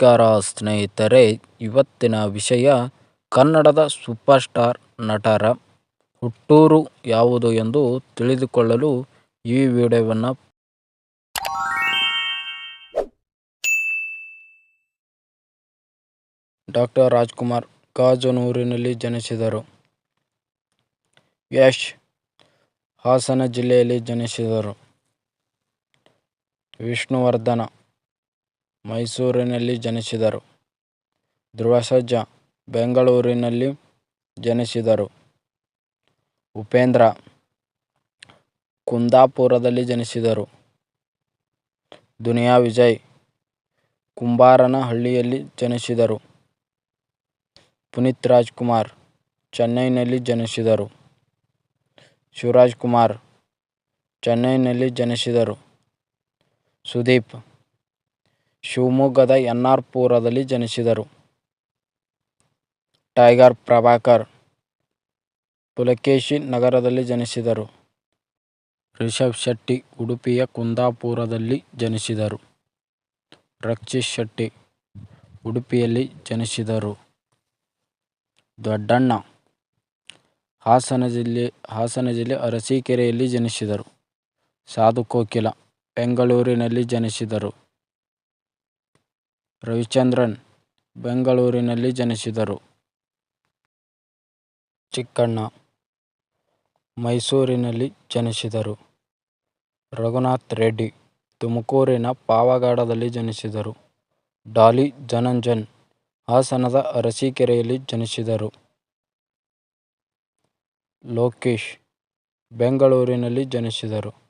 ನಮಸ್ಕಾರ ಸ್ನೇಹಿತರೆ, ಇವತ್ತಿನ ವಿಷಯ ಕನ್ನಡದ ಸೂಪರ್ ಸ್ಟಾರ್ ನಟರ ಹುಟ್ಟೂರು ಯಾವುದು ಎಂದು ತಿಳಿದುಕೊಳ್ಳಲು ಈ ವಿಡಿಯೋವನ್ನು ಡಾಕ್ಟರ್ ರಾಜ್ಕುಮಾರ್ ಗಾಜನೂರಿನಲ್ಲಿ ಜನಿಸಿದರು. ಯಶ್ ಹಾಸನ ಜಿಲ್ಲೆಯಲ್ಲಿ ಜನಿಸಿದರು. ವಿಷ್ಣುವರ್ಧನ ಮೈಸೂರಿನಲ್ಲಿ ಜನಿಸಿದರು. ಧ್ರುವ ಸರ್ಜಾ ಬೆಂಗಳೂರಿನಲ್ಲಿ ಜನಿಸಿದರು. ಉಪೇಂದ್ರ ಕುಂದಾಪುರದಲ್ಲಿ ಜನಿಸಿದರು. ದುನಿಯಾ ವಿಜಯ್ ಕುಂಬಾರನಹಳ್ಳಿಯಲ್ಲಿ ಜನಿಸಿದರು. ಪುನೀತ್ ರಾಜ್ಕುಮಾರ್ ಚೆನ್ನೈನಲ್ಲಿ ಜನಿಸಿದರು. ಶಿವರಾಜಕುಮಾರ್ ಚೆನ್ನೈನಲ್ಲಿ ಜನಿಸಿದರು. ಸುದೀಪ್ ಶಿವಮೊಗ್ಗದ ಎನ್. ಆರ್. ಪುರದಲ್ಲಿ ಜನಿಸಿದರು. ಟೈಗರ್ ಪ್ರಭಾಕರ್ ಪುಲಕೇಶಿ ನಗರದಲ್ಲಿ ಜನಿಸಿದರು. ರಿಷಬ್ ಶೆಟ್ಟಿ ಉಡುಪಿಯ ಕುಂದಾಪುರದಲ್ಲಿ ಜನಿಸಿದರು. ರಕ್ಷಿತ್ ಶೆಟ್ಟಿ ಉಡುಪಿಯಲ್ಲಿ ಜನಿಸಿದರು. ದೊಡ್ಡಣ್ಣ ಹಾಸನ ಜಿಲ್ಲೆ ಹಾಸನ ಜಿಲ್ಲೆ ಅರಸೀಕೆರೆಯಲ್ಲಿ ಜನಿಸಿದರು. ಸಾಧು ಕೋಕಿಲ ಬೆಂಗಳೂರಿನಲ್ಲಿ ಜನಿಸಿದರು. ರವಿಚಂದ್ರನ್ ಬೆಂಗಳೂರಿನಲ್ಲಿ ಜನಿಸಿದರು. ಚಿಕ್ಕಣ್ಣ ಮೈಸೂರಿನಲ್ಲಿ ಜನಿಸಿದರು. ರಘುನಾಥ್ ರೆಡ್ಡಿ ತುಮಕೂರಿನ ಪಾವಗಡದಲ್ಲಿ ಜನಿಸಿದರು. ಡಾಲಿ ಜನಂಜನ್ ಹಾಸನದ ಅರಸೀಕೆರೆಯಲ್ಲಿ ಜನಿಸಿದರು. ಲೋಕೇಶ್ ಬೆಂಗಳೂರಿನಲ್ಲಿ ಜನಿಸಿದರು.